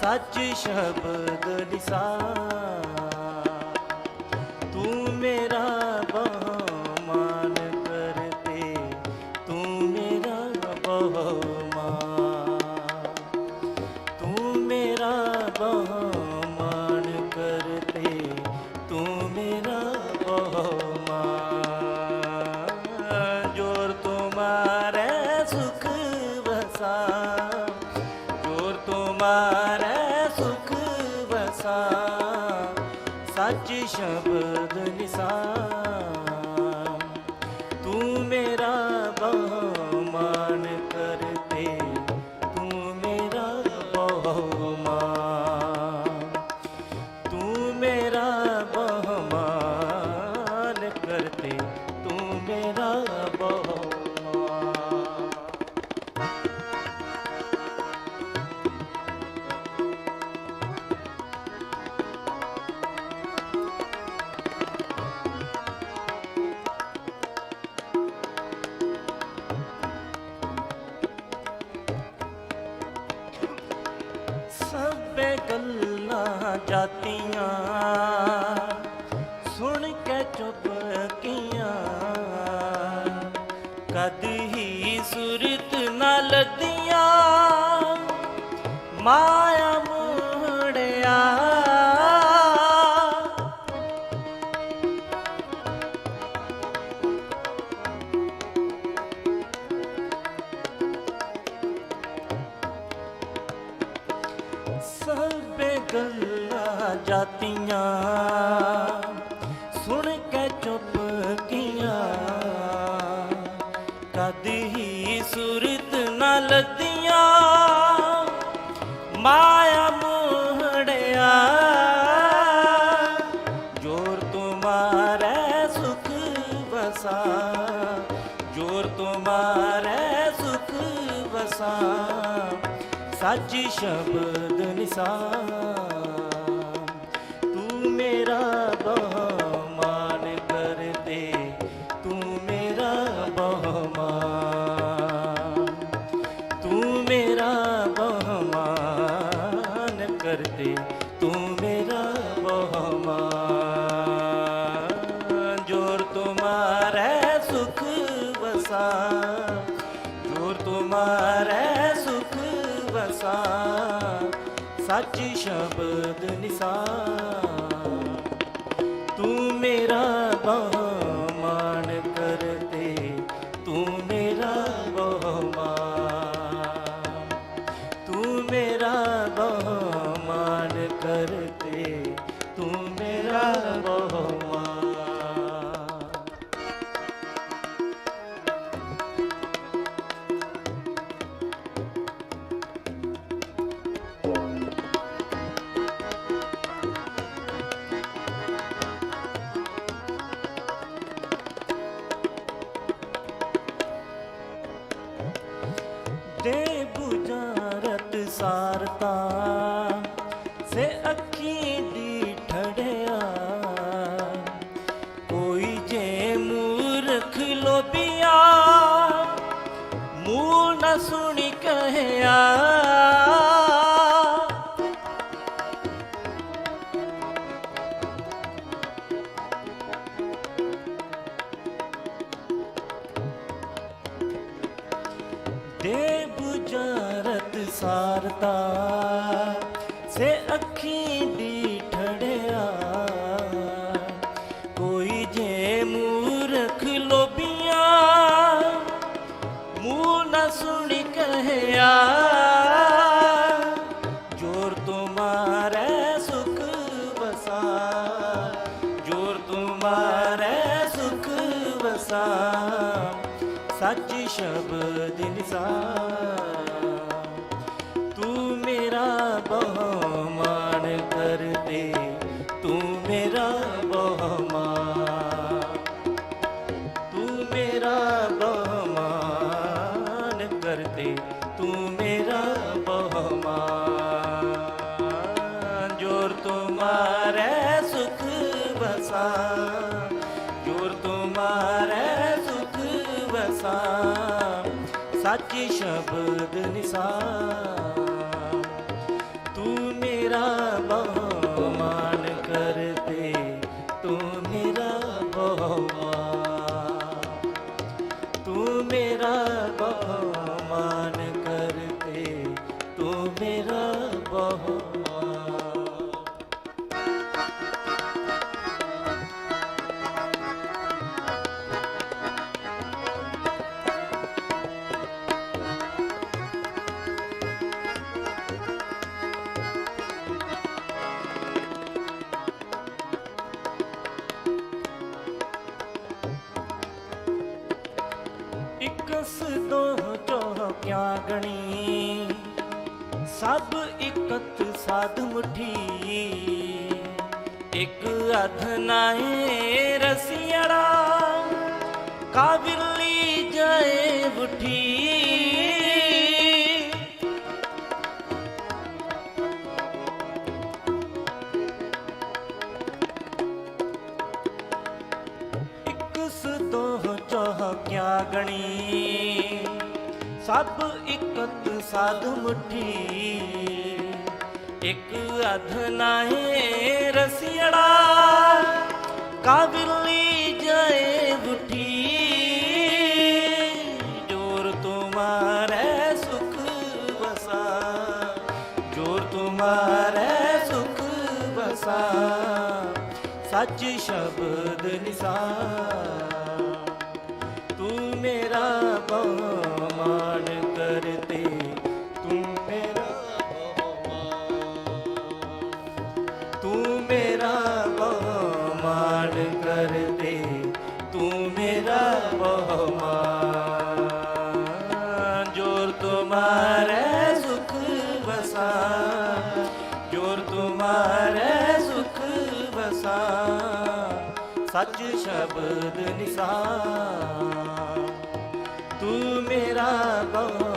ਸੱਚ ਸ਼ਬਦ ਲਿਸਾ। ਤੂੰ ਮੇਰਾ ਸ਼ਬਦ ਜਾਤੀਆਂ। ਸੁਣ ਕੇ ਚੁੱਪ ਕੀਆਂ। ਕਦ ਹੀ ਸੁਰਤ ਨਾ ਲਦੀਆਂ ਮਾਇਆ ਮੋੜਿਆ ਸਭੇ ਗੱਲਾਂ ਜਾਤੀਆਂ। ਸੁਣ ਕੇ ਚੁੱਪ ਕੀਆਂ। ਕਦ ਹੀ ਸੁਰਤ ਨਾ ਲੱਦੀਆਂ। ਮਾਇਆ ਮੋਹੜਿਆ। ਜੋਰ ਤੁਮਾਰੇ ਸੁਖ ਵਸਾ। ਜੋਰ ਤੁਮਾਰੇ ਸੁਖ ਵਸਾ। ਸੱਚ ਸ਼ਬਦ ਨਿਸਾਨ। ਸ਼ਬਦ ਨਿਸਾਰ। ਤੂੰ ਮੇਰਾ ਦੇ ਬੁਝਾਰਤ ਸਾਰਤਾ ਸੇ ਅੱਖੀ ਸੱਚ ਸ਼ਬਦ ਨਿਸਾਨ ਤੂੰ ਮੇਰਾ ਬਹੁਮਾਨ ਕਰਦੇ ਤੂੰ ਮੇਰਾ ਬਹੁ ਵਸਾ ਸੱਚ ਸ਼ਬਦ ਨਿਸਾਨ। ਤੂੰ ਮੇਰਾ ਬਹੁਮਾਨ ਕਰਤੇ ਤੂੰ ਮੇਰਾ ਬਹੁਮਾਨ। ਤੂੰ ਮੇਰਾ ਬਹੁਮਾਨ ਕਰਤੇ ਤੂੰ ਮੇਰਾ ਬਹੁ ਇਕਸ ਦੋ ਚੋ ਗਣੀ? ਸਭ ਇਕਤ ਸਾਧ ਮੁਠੀ। ਇੱਕ ਅਧ ਨਾਏ ਰਸੀੜਾ ਕਾਵਿਰਲੀ ਜਾਏ ਬੁਠੀ ਸਭ ਇਕਤ ਸਾਧ ਮੁਠੀ। ਇੱਕ ਅਧ ਨਾਏ ਰਸੀੜਾ, ਕਾਬਿਲੀ ਜਾਏ ਬੁਠੀ। ਜੋਰ ਤੁਮਾਰੇ ਸੁਖ ਵਸਾ। ਜੋਰ ਤੁਮਾਰੇ ਸੁਖ ਵਸਾ। ਸੱਚ ਸ਼ਬਦ ਨਿਸਾਨ। ਤੂੰ ਮੇਰਾ ਬਹੁਮਾਨ ਤੂੰ ਮੇਰਾ ਬਹੁਮਾਨ ਜੋਰ ਤੁਮਾਰੇ ਸੁਖ ਵਸਾ ਜੋਰ ਤੁਮਾਰੇ ਸੁਖ ਬਸਾ ਸੱਚ ਸ਼ਬਦ ਨਿਸਾਨ ਤੂੰ ਮੇਰਾ ਬਹੁਮਾਨ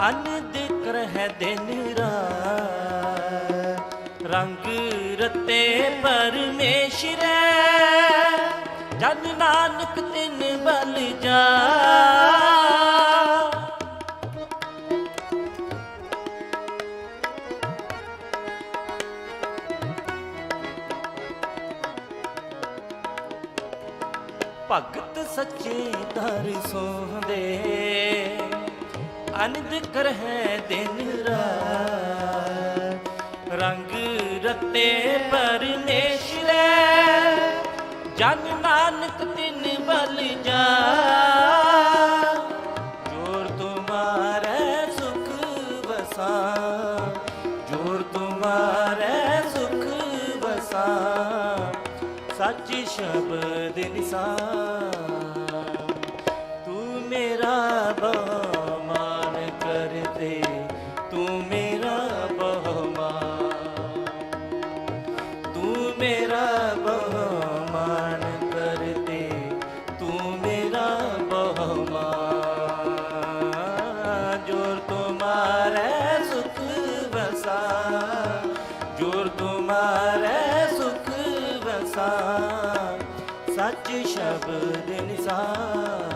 ਅਨੰਦ ਕਰਹਿ ਦਿਨ ਰਾਤ। ਰੰਗ ਰਤੇ ਪਰਮੇਸ਼ਰੈ ਜਨ ਨਾਨਕ ਤਿਨ ਬਲ ਜਾ। ਭਗਤ ਸੱਚੇ ਦਰ ਸੋਹਦੇ ਅਨੰਦ ਕਰਹਿ ਦਿਨ ਰਾਤ। ਰੰਗ ਰਤੇ ਪਰਮੇਸ਼ਰੈ ਜਨ ਨਾਨਕ ਤਿਨ ਬਲ ਜਾ। ਜੋਰ ਤੁਮਾਰੇ ਸੁਖ ਵਸਾ। ਜੋਰ ਤੁਮਾਰੇ ਸੁਖ ਵਸਾ। ਸੱਚ ਸ਼ਬਦ ਨਿਸਾਨ। ਜੋਰ ਤੁਮਾਰੇ ਸੁਖ ਵਸਾ ਸੱਚ ਸ਼ਬਦ ਨਿਸਾਨ